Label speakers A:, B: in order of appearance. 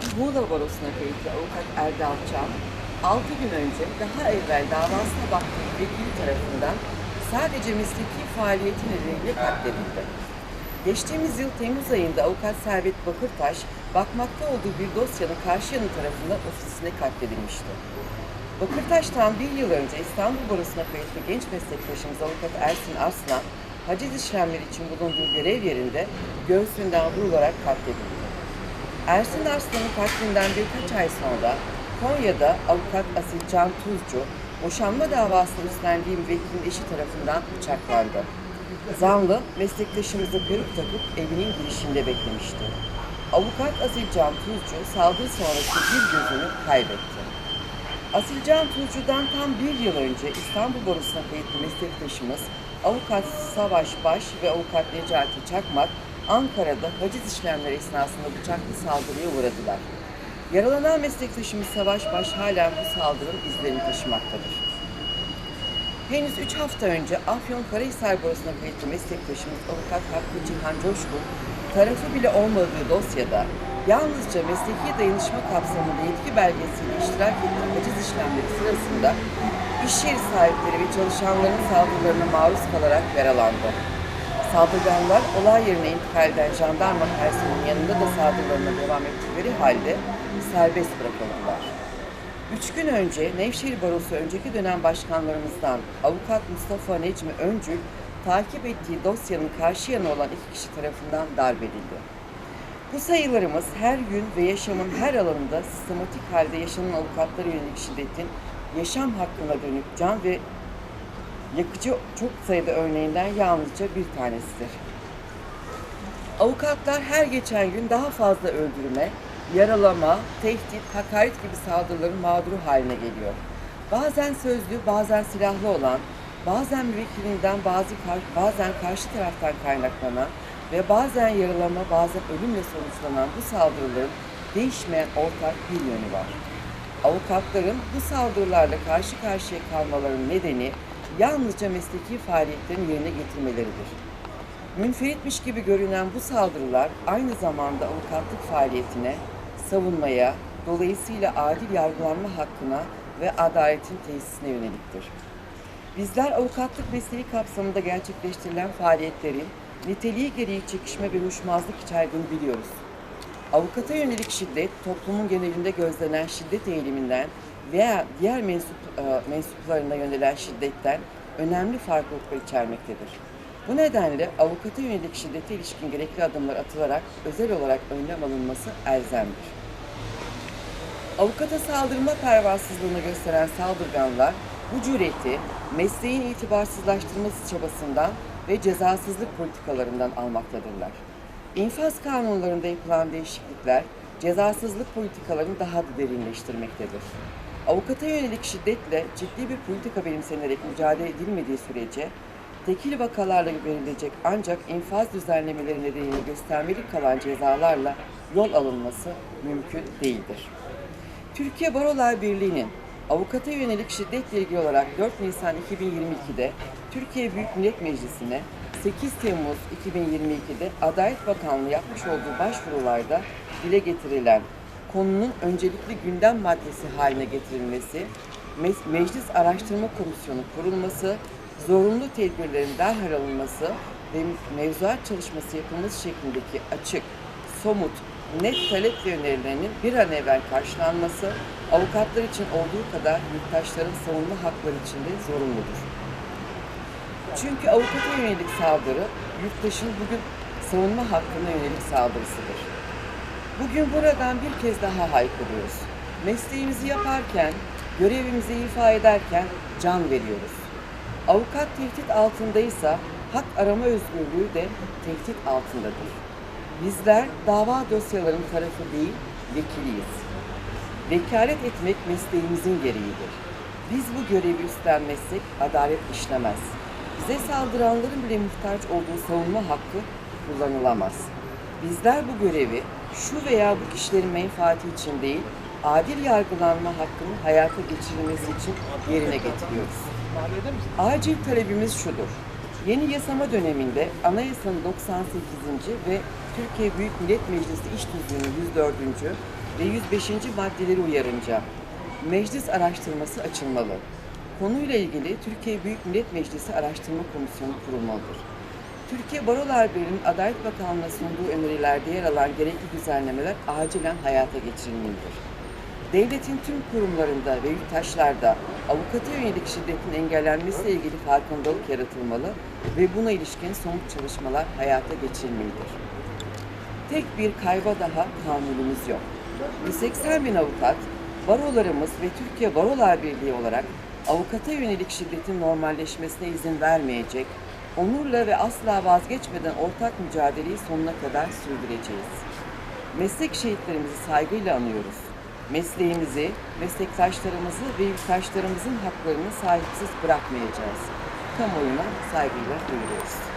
A: bulunan Muğla Barosu'na kayıtlı avukat Erdal Çam, 6 gün önce daha evvel davasına baktığı vekili tarafından sadece mesleki faaliyeti nedeniyle katledildi. Geçtiğimiz yıl Temmuz ayında avukat Servet Bakırtaş, bakmakta olduğu bir dosyanın karşı yanı tarafından ofisine katledilmişti. Bakırtaş'tan bir yıl önce İstanbul Barosu'na kayıtlı genç meslektaşımız avukat Ersin Arslan, haciz işlemleri için bulunduğu görev yerinde göğsünden vurularak katledildi. Ersin Arslan'ın katlinden birkaç ay sonra Konya'da avukat Asil Can Tuzcu, boşanma davasını üstlendiği müvekkilin eşi tarafından bıçaklandı. Zanlı, meslektaşımızı peruk takıp evinin girişinde beklemişti. Avukat Asil Can Tuzcu saldırı sonrası bir gözünü kaybetti. Asilcan Tuzcu'dan tam bir yıl önce İstanbul Barosu'na kayıtlı meslektaşımız Avukat Savaş Baş ve Avukat Necati Çakmak Ankara'da haciz işlemleri esnasında bıçaklı saldırıya uğradılar. Yaralanan meslektaşımız Savaş Baş halen bu saldırının izlerini taşımaktadır. Henüz 3 hafta önce Afyon Karahisar Barosu'na kayıtlı meslektaşımız Avukat Hakkı Cihan Coşkun, tarafı bile olmadığı dosyada yalnızca mesleki dayanışma kapsamında yetki belgesiyle iştirak ettiği haciz işlemleri sırasında iş yeri sahipleri ve çalışanların saldırılarına maruz kalarak yaralandı. Saldırganlar olay yerine intikal eden jandarma personelinin yanında da saldırılarına devam ettikleri halde serbest bırakıldılar. Üç gün önce Nevşehir Barosu önceki dönem başkanlarımızdan Avukat Mustafa Necmi Öncül takip ettiği dosyanın karşı yanı olan iki kişi tarafından darp edildi. Bu sayılarımız her gün ve yaşamın her alanında sistematik halde yaşanan avukatlara yönelik şiddetin yaşam hakkına dönük can ve yakıcı çok sayıda örneğinden yalnızca bir tanesidir. Avukatlar her geçen gün daha fazla öldürme, yaralama, tehdit, hakaret gibi saldırıların mağduru haline geliyor. Bazen sözlü, bazen silahlı olan, bazen müvekkilinden bazı kar- bazen karşı taraftan kaynaklanan ve bazen yaralama, bazen ölümle sonuçlanan bu saldırıların değişmeyen ortak bir yönü var. Avukatların bu saldırılarla karşı karşıya kalmalarının nedeni yalnızca mesleki faaliyetlerin yerine getirmeleridir. Münferitmiş gibi görünen bu saldırılar aynı zamanda avukatlık faaliyetine, savunmaya, dolayısıyla adil yargılanma hakkına ve adaletin tesisine yöneliktir. Bizler avukatlık mesleği kapsamında gerçekleştirilen faaliyetlerin niteliği gereği çekişme ve uyuşmazlık içerdiğini biliyoruz. Avukata yönelik şiddet, toplumun genelinde gözlenen şiddet eğiliminden veya diğer mensup, e, mensuplarına yönelen şiddetten önemli farklılıklar içermektedir. Bu nedenle avukata yönelik şiddete ilişkin gerekli adımlar atılarak özel olarak önlem alınması elzemdir. Avukata saldırma pervasızlığını gösteren saldırganlar bu cüreti mesleğin itibarsızlaştırması çabasından ve cezasızlık politikalarından almaktadırlar. İnfaz kanunlarında yapılan değişiklikler cezasızlık politikalarını daha da derinleştirmektedir. Avukata yönelik şiddetle ciddi bir politika benimsenerek mücadele edilmediği sürece tekil vakalarla verilecek ancak infaz düzenlemeleri nedeniyle göstermelik kalan cezalarla yol alınması mümkün değildir. Türkiye Barolar Birliği'nin avukata yönelik şiddetle ilgili olarak 4 Nisan 2022'de Türkiye Büyük Millet Meclisi'ne 8 Temmuz 2022'de Adalet Bakanlığı yapmış olduğu başvurularda dile getirilen konunun öncelikli gündem maddesi haline getirilmesi, Me- Meclis Araştırma Komisyonu kurulması, zorunlu tedbirlerin derhal alınması ve mevzuat çalışması yapılması şeklindeki açık, somut, net talep ve önerilerinin bir an evvel karşılanması, avukatlar için olduğu kadar yurttaşların savunma hakları için de zorunludur. Çünkü avukata yönelik saldırı, yurttaşın bugün savunma hakkına yönelik saldırısıdır. Bugün buradan bir kez daha haykırıyoruz. Mesleğimizi yaparken, görevimizi ifa ederken can veriyoruz. Avukat tehdit altındaysa hak arama özgürlüğü de tehdit altındadır. Bizler dava dosyalarının tarafı değil, vekiliyiz. Vekalet etmek mesleğimizin gereğidir. Biz bu görevi üstlenmezsek adalet işlemez. Bize saldıranların bile muhtaç olduğu savunma hakkı kullanılamaz. Bizler bu görevi şu veya bu kişilerin menfaati için değil, adil yargılanma hakkının hayata geçirilmesi için yerine getiriyoruz. Acil talebimiz şudur. Yeni yasama döneminde Anayasanın 98. ve Türkiye Büyük Millet Meclisi İş Tüzüğü'nün 104. ve 105. maddeleri uyarınca meclis araştırması açılmalı. Konuyla ilgili Türkiye Büyük Millet Meclisi Araştırma Komisyonu kurulmalıdır. Türkiye Barolar Birliği'nin Adalet Bakanlığı'na sunduğu önerilerde yer alan gerekli düzenlemeler acilen hayata geçirilmelidir. Devletin tüm kurumlarında ve yurttaşlarda avukata yönelik şiddetin engellenmesiyle ilgili farkındalık yaratılmalı ve buna ilişkin somut çalışmalar hayata geçirilmelidir. Tek bir kayba daha tahammülümüz yok. 180 bin avukat, barolarımız ve Türkiye Barolar Birliği olarak avukata yönelik şiddetin normalleşmesine izin vermeyecek, onurla ve asla vazgeçmeden ortak mücadeleyi sonuna kadar sürdüreceğiz. Meslek şehitlerimizi saygıyla anıyoruz. Mesleğimizi, meslektaşlarımızı ve yurttaşlarımızın haklarını sahipsiz bırakmayacağız. Kamuoyuna saygıyla duyuruyoruz.